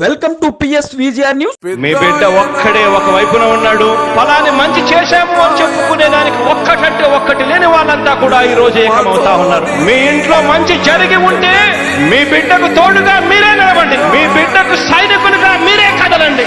Welcome to PS VGR news మీ బిడ్డ ఒక్కడే ఒక వైపున ఉన్నాడు. ఫలాన్ని మంచి చేశాము అని చెప్పుకునే దానికి ఒక్కటంటే ఒక్కటి లేని వాళ్ళంతా కూడా ఈ రోజు ఏకమవుతా ఉన్నారు. మీ ఇంట్లో మంచి జరిగి ఉంటే మీ బిడ్డకు తోడుగా మీరే నిలబండి మీ బిడ్డకు సైనికులుగా మీరే కదలండి.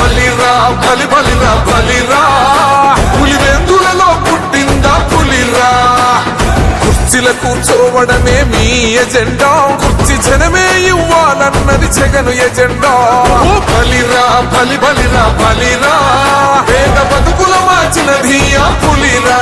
బలి బలిరా బలిరా. పులి వెందులలో పుట్టిందా పులిరా? కుర్చీల కూర్చోవడమే మీ ఎజెండా. కుర్చీ జనమే ఇవ్వాలన్నది జగను ఎజెండా. ఓ బలిరా బలి బలిరా బలిరా. పేద బతుకుల మార్చినది ఆ పులిరా.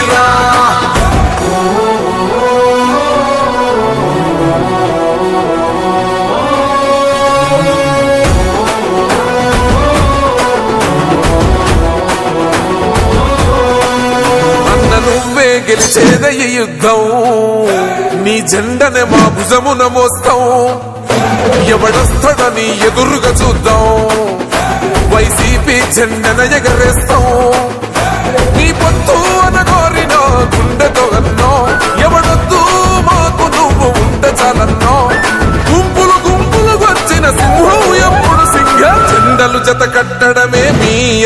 గెలిచేద ఈ యుద్ధం. నీ జెండనే మా భుజమున మోస్తాం. ఎవడొస్తాడని ఎదురుగా చూద్దాం. వైసీపీ జెండన ఎగరేస్తాం నీ పొత్తు అనగోరిన గుండెతో